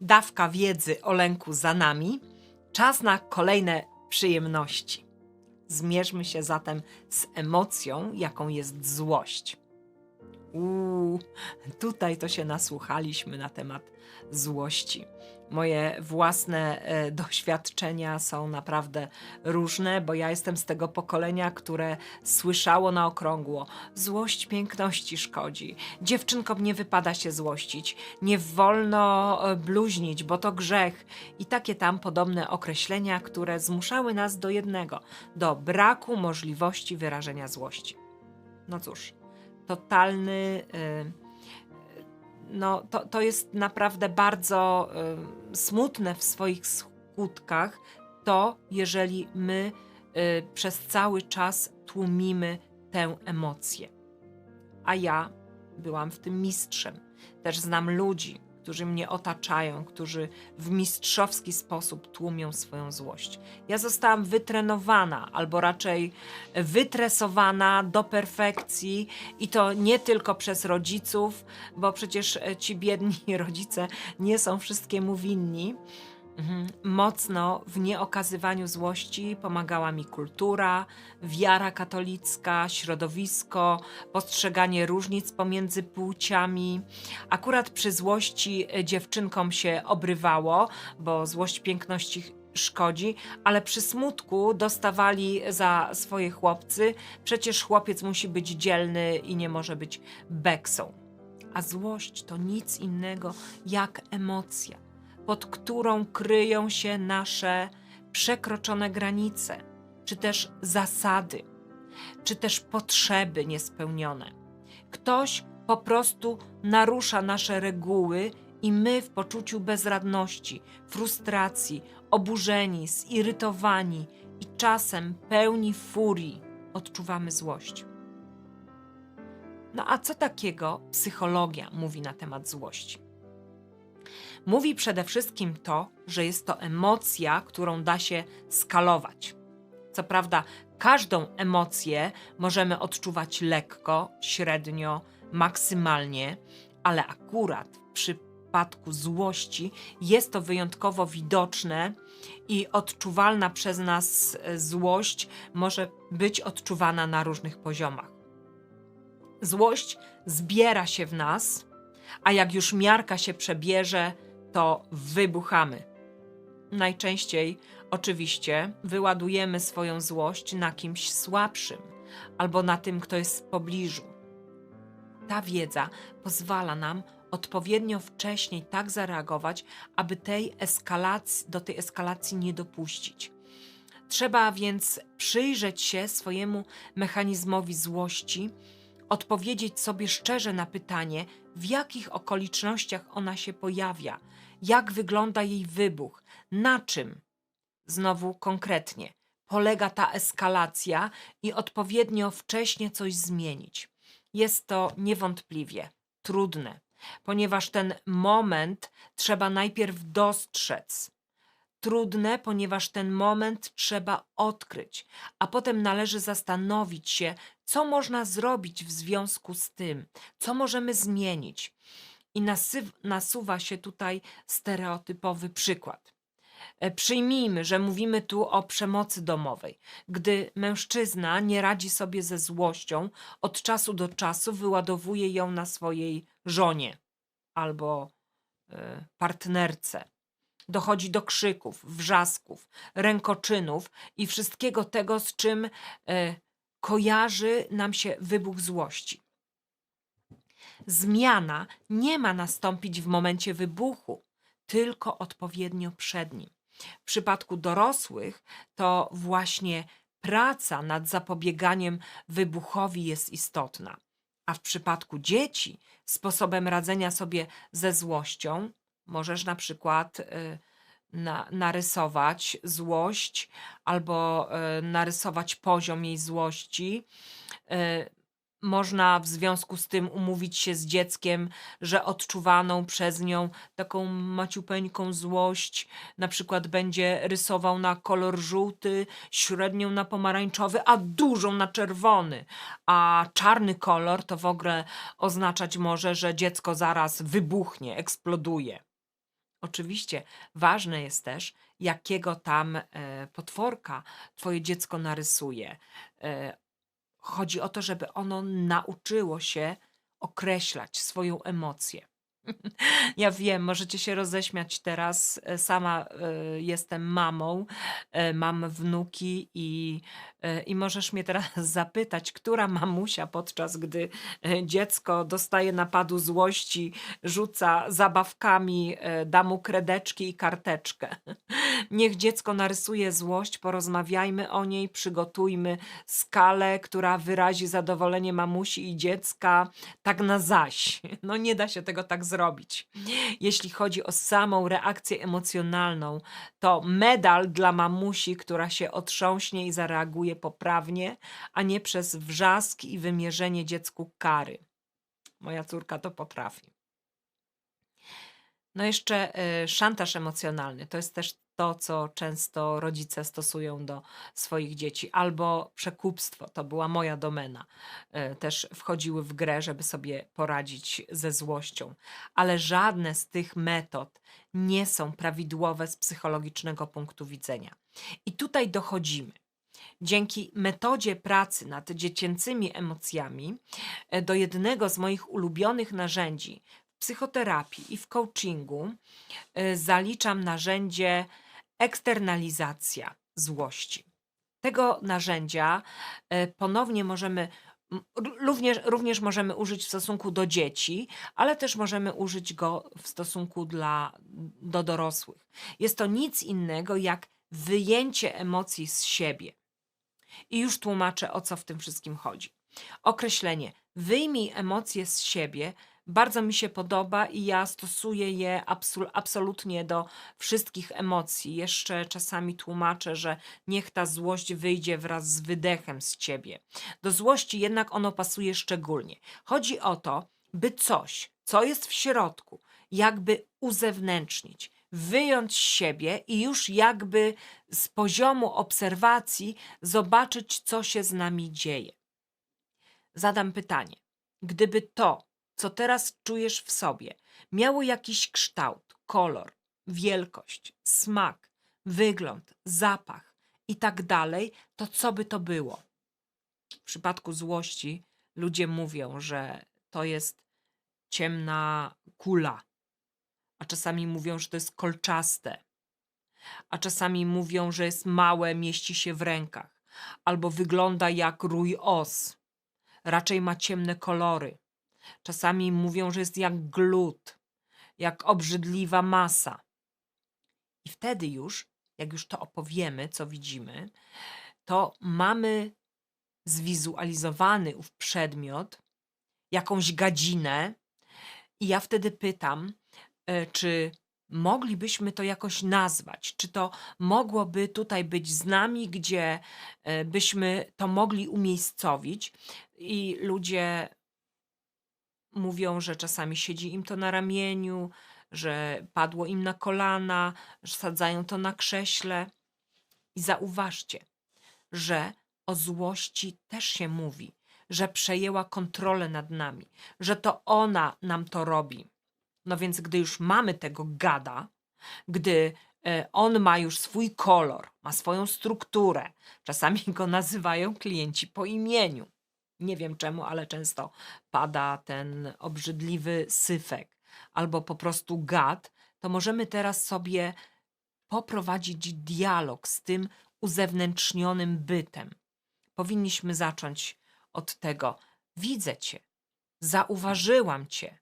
Dawka wiedzy o lęku za nami. Czas na kolejne przyjemności. Zmierzmy się zatem z emocją, jaką jest złość. Uuu, tutaj to się nasłuchaliśmy na temat złości. Moje własne e, doświadczenia są naprawdę różne, bo ja jestem z tego pokolenia, które słyszało na okrągło: złość piękności szkodzi. Dziewczynkom nie wypada się złościć, nie wolno e, bluźnić, bo to grzech. I takie tam podobne określenia, które zmuszały nas do jednego do braku możliwości wyrażenia złości. No cóż, totalny. y, no, to, to jest naprawdę bardzo y, smutne w swoich skutkach, to jeżeli my y, przez cały czas tłumimy tę emocję. A ja byłam w tym mistrzem. Też znam ludzi, którzy mnie otaczają, którzy w mistrzowski sposób tłumią swoją złość. Ja zostałam wytrenowana, albo raczej wytresowana do perfekcji i to nie tylko przez rodziców, bo przecież ci biedni rodzice nie są wszystkiemu winni. Mhm. Mocno w nieokazywaniu złości pomagała mi kultura, wiara katolicka, środowisko, postrzeganie różnic pomiędzy płciami. Akurat przy złości e, dziewczynkom się obrywało, bo złość piękności szkodzi, ale przy smutku dostawali za swoje chłopcy. Przecież chłopiec musi być dzielny i nie może być beksą. A złość to nic innego jak emocja pod którą kryją się nasze przekroczone granice, czy też zasady, czy też potrzeby niespełnione. Ktoś po prostu narusza nasze reguły i my w poczuciu bezradności, frustracji, oburzeni, zirytowani i czasem pełni furii odczuwamy złość. No a co takiego psychologia mówi na temat złości? Mówi przede wszystkim to, że jest to emocja, którą da się skalować. Co prawda, każdą emocję możemy odczuwać lekko, średnio, maksymalnie, ale akurat w przypadku złości jest to wyjątkowo widoczne i odczuwalna przez nas e, złość może być odczuwana na różnych poziomach. Złość zbiera się w nas, a jak już miarka się przebierze, to wybuchamy. Najczęściej, oczywiście, wyładujemy swoją złość na kimś słabszym albo na tym, kto jest w pobliżu. Ta wiedza pozwala nam odpowiednio wcześniej tak zareagować, aby tej eskalacji, do tej eskalacji nie dopuścić. Trzeba więc przyjrzeć się swojemu mechanizmowi złości, odpowiedzieć sobie szczerze na pytanie, w jakich okolicznościach ona się pojawia, jak wygląda jej wybuch, na czym, znowu konkretnie, polega ta eskalacja i odpowiednio wcześnie coś zmienić. Jest to niewątpliwie trudne, ponieważ ten moment trzeba najpierw dostrzec. Trudne, ponieważ ten moment trzeba odkryć, a potem należy zastanowić się, co można zrobić w związku z tym, co możemy zmienić. I nasuwa się tutaj stereotypowy przykład. E, Przyjmijmy, że mówimy tu o przemocy domowej. Gdy mężczyzna nie radzi sobie ze złością, od czasu do czasu wyładowuje ją na swojej żonie albo e, partnerce. Dochodzi do krzyków, wrzasków, rękoczynów i wszystkiego tego, z czym e, kojarzy nam się wybuch złości. Zmiana nie ma nastąpić w momencie wybuchu, tylko odpowiednio przed nim. W przypadku dorosłych to właśnie praca nad zapobieganiem wybuchowi jest istotna, a w przypadku dzieci sposobem radzenia sobie ze złością możesz na przykład y, na, narysować złość albo y, narysować poziom jej złości. Y, można w związku z tym umówić się z dzieckiem, że odczuwaną przez nią taką maciupeńką złość na przykład będzie rysował na kolor żółty, średnią na pomarańczowy, a dużą na czerwony. A czarny kolor to w ogóle oznaczać może, że dziecko zaraz wybuchnie, eksploduje. Oczywiście ważne jest też, jakiego tam e, potworka twoje dziecko narysuje. E, chodzi o to, żeby ono nauczyło się określać swoją emocję. Ja wiem, możecie się roześmiać teraz. e, Sama e, jestem mamą, e, mam wnuki i, i możesz mnie teraz zapytać, która mamusia podczas gdy dziecko dostaje napadu złości, rzuca zabawkami, e, da mu kredeczki i karteczkę. Niech dziecko narysuje złość, porozmawiajmy o niej, przygotujmy skalę, która wyrazi zadowolenie mamusi i dziecka, tak na zaś. No nie da się tego tak zrobić. Jeśli chodzi o samą reakcję emocjonalną, to medal dla mamusi, która się otrząśnie i zareaguje poprawnie, a nie przez wrzask i wymierzenie dziecku kary. Moja córka to potrafi. No jeszcze y, szantaż emocjonalny. To jest też to, co często rodzice stosują do swoich dzieci, albo przekupstwo. To była moja domena. Y, Też wchodziły w grę, żeby sobie poradzić ze złością. Ale żadne z tych metod nie są prawidłowe z psychologicznego punktu widzenia. I tutaj dochodzimy. Dzięki metodzie pracy nad dziecięcymi emocjami e, do jednego z moich ulubionych narzędzi w psychoterapii i w coachingu e, zaliczam narzędzie eksternalizacja złości. Tego narzędzia e, ponownie możemy również, również możemy użyć w stosunku do dzieci, ale też możemy użyć go w stosunku dla, do dorosłych. Jest to nic innego jak wyjęcie emocji z siebie. I już tłumaczę, o co w tym wszystkim chodzi. Określenie wyjmij emocje z siebie bardzo mi się podoba i ja stosuję je absol- absolutnie do wszystkich emocji. Jeszcze czasami tłumaczę, że niech ta złość wyjdzie wraz z wydechem z ciebie. Do złości jednak ono pasuje szczególnie. Chodzi o to, by coś, co jest w środku, jakby uzewnętrznić, wyjąć z siebie i już jakby z poziomu obserwacji zobaczyć, co się z nami dzieje. Zadam pytanie: gdyby to, co teraz czujesz w sobie, miało jakiś kształt, kolor, wielkość, smak, wygląd, zapach i tak dalej, to co by to było? W przypadku złości ludzie mówią, że to jest ciemna kula, a czasami mówią, że to jest kolczaste, a czasami mówią, że jest małe, mieści się w rękach, albo wygląda jak rój os, raczej ma ciemne kolory. Czasami mówią, że jest jak glut, jak obrzydliwa masa. I wtedy już, jak już to opowiemy, co widzimy, to mamy zwizualizowany ów przedmiot, jakąś gadzinę, i ja wtedy pytam, e, czy moglibyśmy to jakoś nazwać? Czy to mogłoby tutaj być z nami, gdzie e, byśmy to mogli umiejscowić? I ludzie mówią, że czasami siedzi im to na ramieniu, że padło im na kolana, że sadzają to na krześle. I zauważcie, że o złości też się mówi, że przejęła kontrolę nad nami, że to ona nam to robi. No więc, gdy już mamy tego gada, gdy e, on ma już swój kolor, ma swoją strukturę, czasami go nazywają klienci po imieniu. Nie wiem czemu, ale często pada ten obrzydliwy syfek albo po prostu gad, to możemy teraz sobie poprowadzić dialog z tym uzewnętrznionym bytem. Powinniśmy zacząć od tego: Widzę cię, zauważyłam cię.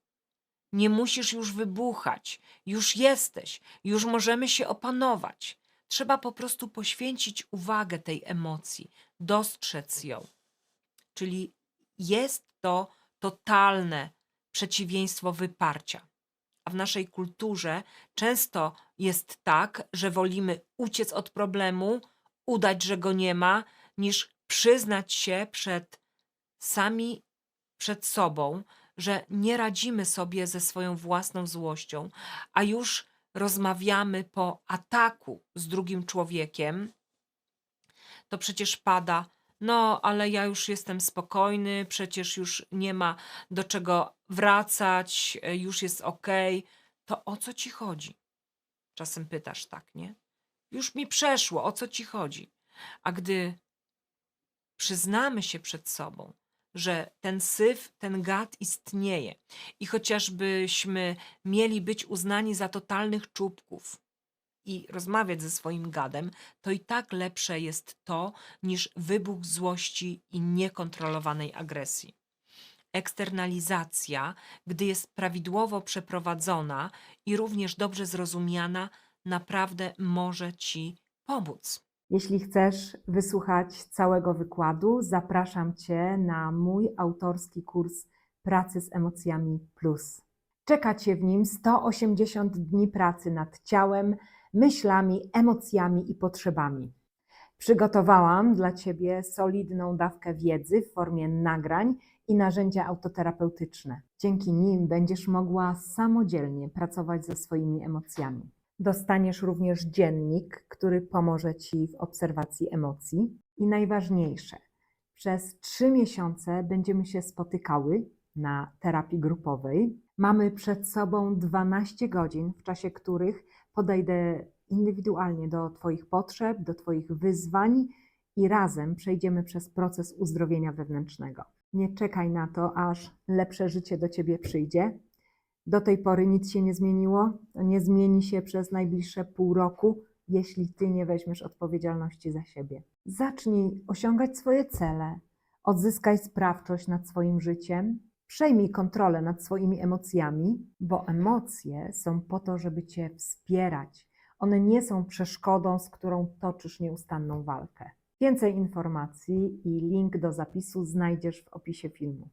Nie musisz już wybuchać, już jesteś, już możemy się opanować. Trzeba po prostu poświęcić uwagę tej emocji, dostrzec ją. Czyli jest to totalne przeciwieństwo wyparcia. A w naszej kulturze często jest tak, że wolimy uciec od problemu, udać, że go nie ma, niż przyznać się przed sami przed sobą, że nie radzimy sobie ze swoją własną złością, a już rozmawiamy po ataku z drugim człowiekiem, to przecież pada, no ale ja już jestem spokojny, przecież już nie ma do czego wracać, e, już jest okej. To o co ci chodzi? Czasem pytasz tak, nie? Już mi przeszło, o co ci chodzi? A gdy przyznamy się przed sobą, że ten syf, ten gad istnieje i chociażbyśmy mieli być uznani za totalnych czubków i rozmawiać ze swoim gadem, to i tak lepsze jest to niż wybuch złości i niekontrolowanej agresji. Eksternalizacja, gdy jest prawidłowo przeprowadzona i również dobrze zrozumiana, naprawdę może ci pomóc. Jeśli chcesz wysłuchać całego wykładu, zapraszam Cię na mój autorski kurs Pracy z Emocjami Plus. Czeka Cię w nim 180 dni pracy nad ciałem, myślami, emocjami i potrzebami. Przygotowałam dla Ciebie solidną dawkę wiedzy w formie nagrań i narzędzia autoterapeutyczne. Dzięki nim będziesz mogła samodzielnie pracować ze swoimi emocjami. Dostaniesz również dziennik, który pomoże Ci w obserwacji emocji. I najważniejsze, przez trzy miesiące będziemy się spotykały na terapii grupowej. Mamy przed sobą 12 godzin, w czasie których podejdę indywidualnie do Twoich potrzeb, do Twoich wyzwań i razem przejdziemy przez proces uzdrowienia wewnętrznego. Nie czekaj na to, aż lepsze życie do Ciebie przyjdzie. Do tej pory nic się nie zmieniło, to nie zmieni się przez najbliższe pół roku, jeśli Ty nie weźmiesz odpowiedzialności za siebie. Zacznij osiągać swoje cele, odzyskaj sprawczość nad swoim życiem, przejmij kontrolę nad swoimi emocjami, bo emocje są po to, żeby Cię wspierać. One nie są przeszkodą, z którą toczysz nieustanną walkę. Więcej informacji i link do zapisu znajdziesz w opisie filmu.